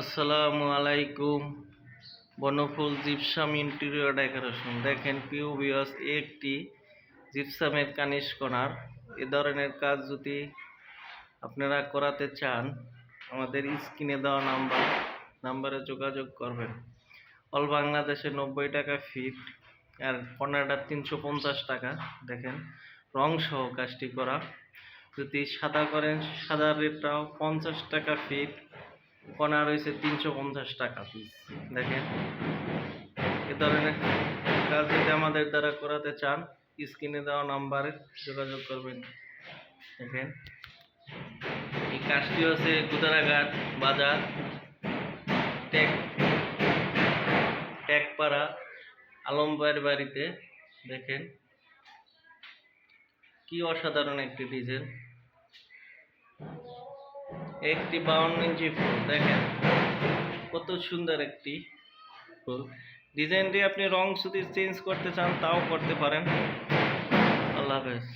আসসালামু আলাইকুম। Bonful gypsum interior decoration. দেখেন পিউ বিয়স একটি জিপসামের কানিশ এ ধরনের কাজ যদি আপনারা করাতে চান, আমাদের স্ক্রিনে দেওয়া নাম্বার, নাম্বারে যোগাযোগ করবেন। অল বাংলাদেশে নব্বই টাকা ফিট আর কর্নারটা তিনশো পঞ্চাশ টাকা। দেখেন, রং সহ কাজটি করা। যদি সাদা করেন, সাদা রেটটাও পঞ্চাশ টাকা ফিট কণা রয়েছে তিনশো পঞ্চাশ টাকা পিস দেখেন, এ ধরনের কাজ যদি আমাদের দ্বারা করাতে চান স্ক্রিনে দেওয়া নাম্বারে যোগাযোগ করবেন। দেখেন, এই কাজটি হচ্ছে গুদারাঘাট বাজার, টেক, টেকপাড়া আলম ভাইয়ের বাড়িতে। দেখেন, কি অসাধারণ একটি ডিজাইন। একটি বাউন্ন ইঞ্চি ফুল, দেখেন, কত সুন্দর একটি ফুল। ডিজাইনটি আপনি রং যদি চেঞ্জ করতে চান, তাও করতে পারেন। আল্লাহ হাফেজ।